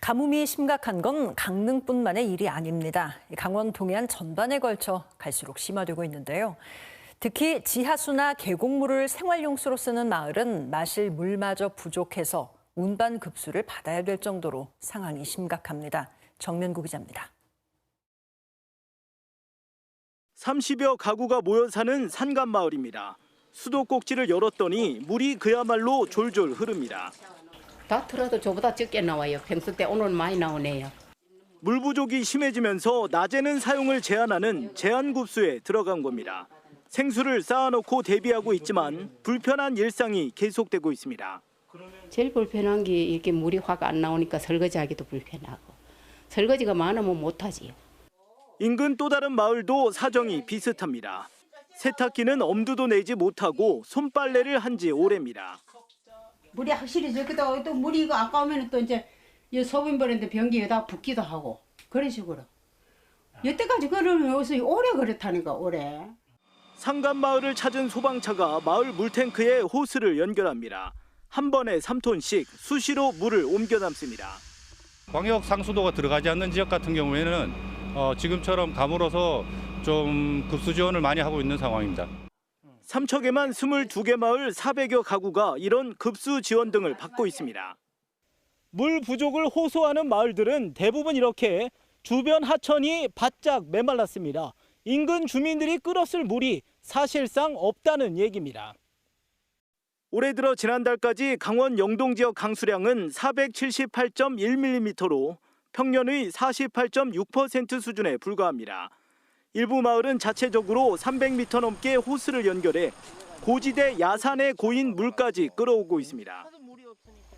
가뭄이 심각한 건 강릉뿐만의 일이 아닙니다. 강원 동해안 전반에 걸쳐 갈수록 심화되고 있는데요. 특히 지하수나 계곡물을 생활용수로 쓰는 마을은 마실 물마저 부족해서 운반 급수를 받아야 될 정도로 상황이 심각합니다. 정면구 기자입니다. 30여 가구가 모여 사는 산간 마을입니다. 수도 꼭지를 열었더니 물이 그야말로 졸졸 흐릅니다. 다 틀어도 저보다 적게 나와요. 평소 때 오늘 많이 나오네요. 물 부족이 심해지면서 낮에는 사용을 제한하는 제한 급수에 들어간 겁니다. 생수를 쌓아놓고 대비하고 있지만 불편한 일상이 계속되고 있습니다. 제일 불편한 게 이렇게 물이 확 안 나오니까 설거지하기도 불편하고 설거지가 많으면 못하지요. 인근 또 다른 마을도 사정이 비슷합니다. 세탁기는 엄두도 내지 못하고 손빨래를 한 지 오래입니다. 물이 확실히 적기도 또 물이 이거 아까우면 또 이제 이 소변 버리는데 변기 여기다 붓기도 하고 그런 식으로 여태까지 그러면 여기서 오래 그렇다니까 오래 상간 마을을 찾은 소방차가 마을 물탱크에 호스를 연결합니다. 한 번에 3톤씩 수시로 물을 옮겨 담습니다. 광역 상수도가 들어가지 않는 지역 같은 경우에는 어, 지금처럼 가물어서 좀 급수 지원을 많이 하고 있는 상황입니다. 삼척에만 22개 마을 400여 가구가 이런 급수 지원 등을 받고 있습니다. 물 부족을 호소하는 마을들은 대부분 이렇게 주변 하천이 바짝 메말랐습니다. 인근 주민들이 끌었을 물이 사실상 없다는 얘기입니다. 올해 들어 지난달까지 강원 영동 지역 강수량은 478.1mm로 평년의 48.6% 수준에 불과합니다. 일부 마을은 자체적으로 300m 넘게 호스를 연결해 고지대 야산에 고인 물까지 끌어오고 있습니다.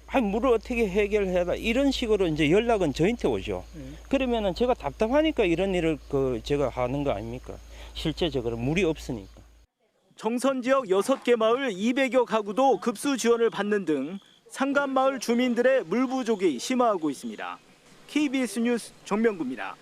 아니 물을 어떻게 해결해라 이런 식으로 이제 연락은 저한테 오죠. 그러면은 제가 답답하니까 이런 일을 그 제가 하는 거 아닙니까? 실제적으로 물이 없으니까. 정선 지역 6개 마을 200여 가구도 급수 지원을 받는 등 상간 마을 주민들의 물 부족이 심화하고 있습니다. KBS 뉴스 정명구입니다.